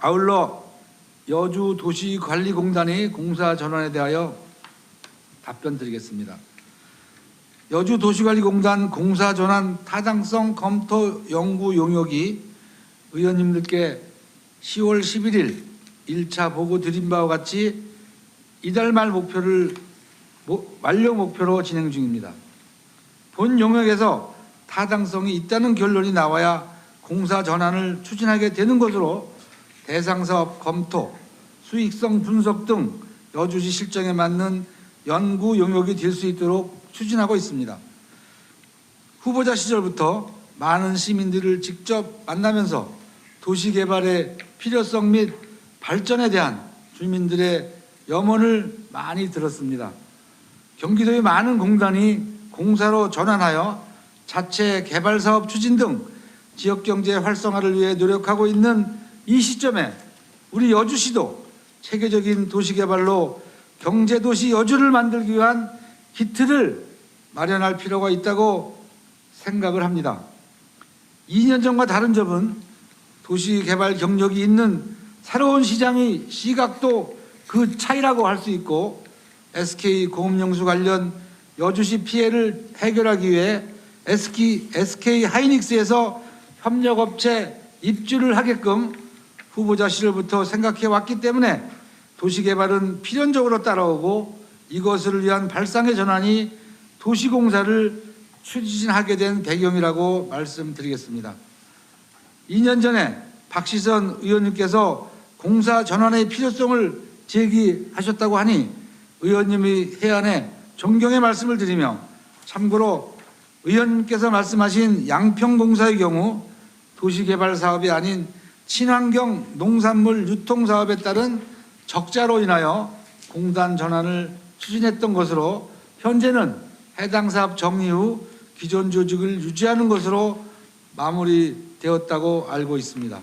아울러 여주 도시관리공단의 공사 전환에 대하여 답변 드리겠습니다. 여주 도시관리공단 공사 전환 타당성 검토 연구 용역이 의원님들께 10월 11일 1차 보고 드린 바와 같이 이달 말 목표를 모- 완료 목표로 진행 중입니다. 본 용역에서 타당성이 있다는 결론이 나와야 공사 전환을 추진하게 되는 것으로 대상 사업 검토, 수익성 분석 등 여주시 실정에 맞는 연구 용역이 될 수 있도록 추진하고 있습니다. 후보자 시절부터 많은 시민들을 직접 만나면서 도시 개발의 필요성 및 발전에 대한 주민들의 염원을 많이 들었습니다. 경기도의 많은 공단이 공사로 전환하여 자체 개발 사업 추진 등 지역 경제 활성화를 위해 노력하고 있는 이 시점에 우리 여주시도 체계적인 도시 개발로 경제 도시 여주를 만들기 위한 기틀을 마련할 필요가 있다고 생각을 합니다. 2년 전과 다른 점은 도시 개발 경력이 있는 새로운 시장의 시각도 그 차이라고 할 수 있고 SK 공업용수 관련 여주시 피해를 해결하기 위해 SK, SK 하이닉스에서 협력업체 입주를 하게끔 후보자 시절부터 생각해 왔기 때문에 도시개발은 필연적으로 따라오고 이것을 위한 발상의 전환이 도시공사를 추진하게 된 배경이라고 말씀드리겠습니다. 2년 전에 박시선 의원님께서 공사 전환의 필요성을 제기하셨다고 하니 의원님의 해안에 존경의 말씀을 드리며 참고로 의원님께서 말씀하신 양평공사의 경우 도시개발 사업이 아닌 친환경 농산물 유통 사업에 따른 적자로 인하여 공단 전환을 추진했던 것으로 현재는 해당 사업 정리 후 기존 조직을 유지하는 것으로 마무리되었다고 알고 있습니다.